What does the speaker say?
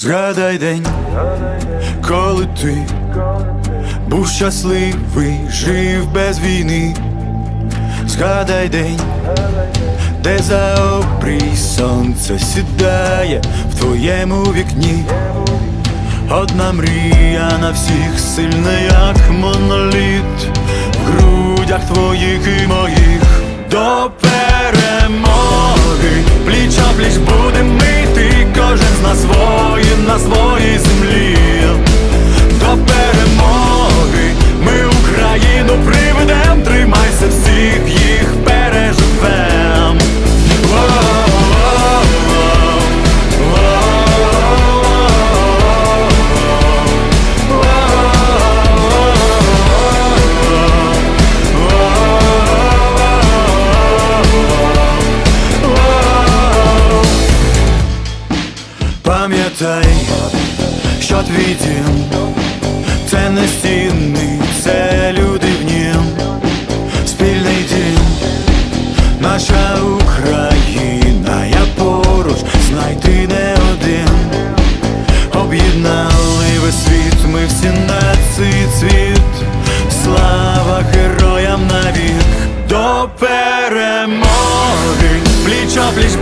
Згадай день, коли ти був щасливий, жив без війни. Згадай день, де за обрій сонце сідає в твоєму вікні. Одна мрія на всіх сильна, як моноліт Пам'ятай, що твій дім це не стіни, це люди в нім, спільний дім, наша Україна, я поруч, знайти не один, об'єднали весь світ, ми всі на цей цвіт, слава героям навік, до перемоги, пліч о пліч